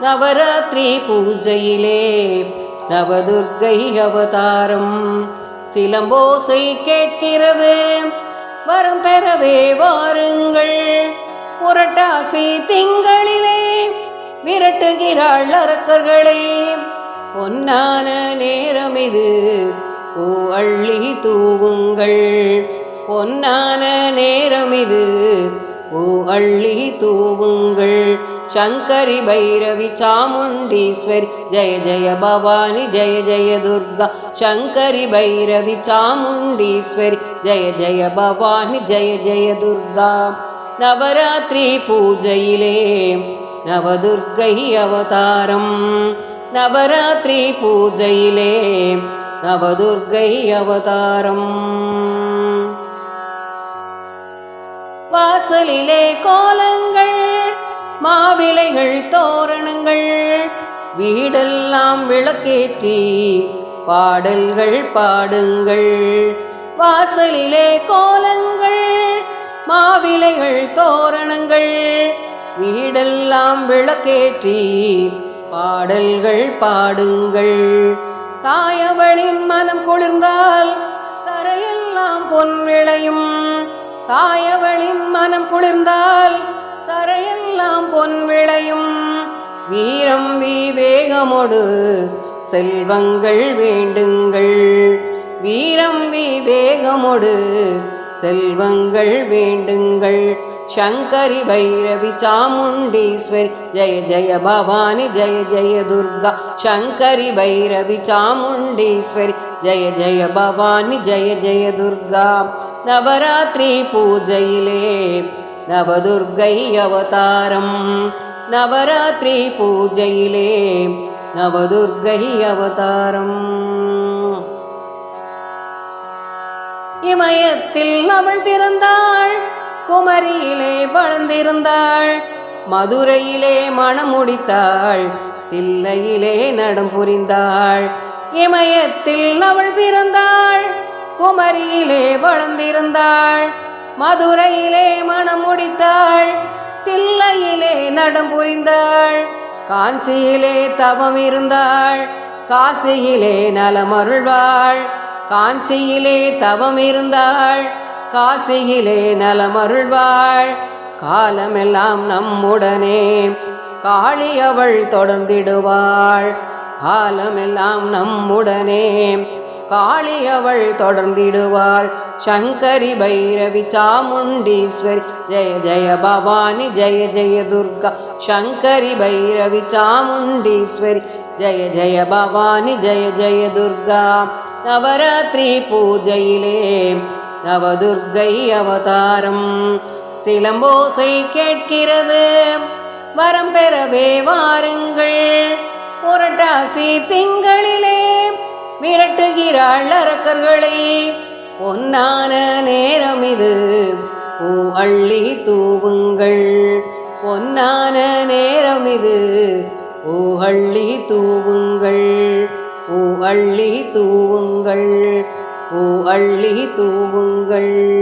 நவராத்திரி பூஜையிலே நவதுர்கை அவதாரம் சிலம்போசை கேட்கிறது. வரம் பெறவே வாருங்கள். புரட்டாசி திங்களிலே விரட்டுகிறாள் அரக்கர்களே. பொன்னான நேரம் இது. பூ அள்ளி தூவுங்கள். பொன்னான நேரம் இது. ஓ அள்ளி தூவுங்கள். சங்கரி பைரவி சாமுண்டீஸ்வரி ஜெய ஜெய பவானி ஜெய ஜெய துர்கா. சங்கரி பைரவி சாமுண்டீஸ்வரி ஜெய ஜெய பவானி ஜெய ஜெய துர்கா. நவராத்திரி பூஜையிலே நவதுர்கை அவதாரம். நவராத்திரி பூஜையிலே நவதுர்கை அவதாரம். வாசலிலே கோலங்கள் மாவிலைகள் தோரணங்கள் வீடெல்லாம் விளக்கேற்றி பாடல்கள் பாடுங்கள். வாசலிலே கோலங்கள் மாவிலைகள் தோரணங்கள் வீடெல்லாம் விளக்கேற்றி பாடல்கள் பாடுங்கள். தாயவளின் மனம் குளிர்ந்தால் தரையெல்லாம் பொன் தாயவளின் மனம் குளிர்ந்தால் தரையெல்லாம் பொன் விளையும். வீரம் விவேகமோடு செல்வங்கள் வேண்டுங்கள். வீரம் விவேகமோடு செல்வங்கள் வேண்டுங்கள். சங்கரி பைரவி சாமுண்டீஸ்வரி ஜெய ஜெய பவானி ஜெய ஜெய துர்கா. சங்கரி பைரவி சாமுண்டீஸ்வரி ஜெய ஜெய பவானி ஜெய ஜெய துர்கா. நவராத்திரி பூஜையிலே நவதுர்கை அவதாரம். நவராத்திரி பூஜையிலே நவதுர்கை அவதாரம். இமயத்தில் அவள் பிறந்தாள் குமரியிலே வளர்ந்திருந்தாள் மதுரையிலே மணம் முடித்தாள் தில்லையிலே நடம் புரிந்தாள். இமயத்தில் அவள் பிறந்தாள் குமரியிலே வளர்ந்திருந்தாள். மதுரையிலே மனம் முடித்தாள். தில்லையிலே நடம் புரிந்தாள். காஞ்சியிலே தவம் இருந்தாள். காசியிலே நலமருள்வாள் காஞ்சியிலே தவம் இருந்தாள். காசியிலே நலமருள்வாள் காலமெல்லாம் நம்முடனே காளி அவள் தொடர்ந்திடுவாள். காலமெல்லாம் நம்முடனே காளி அவள் தொடர்ந்திடுவாள். சங்கரி பைரவி சாமுண்டீஸ்வரி ஜெய ஜெய பவானி ஜெய ஜெய துர்கா. சங்கரி பைரவி சாமுண்டீஸ்வரி ஜெய ஜெய பவானி ஜெய ஜெய துர்கா. நவராத்திரி பூஜையிலே நவதுர்கை அவதாரம். சிலம்போசை கேட்கிறது. வரம் பெறவே வாருங்கள். புரட்டாசி திங்களிலே மிரட்டுகிறாள் அரக்கர்களை. பொன்னான நேரம் இது. பூ அள்ளி தூவுங்கள். பொன்னான நேரம் இது. பூ அள்ளி தூவுங்கள். பூ அள்ளி தூவுங்கள். பூ அள்ளி தூவுங்கள்.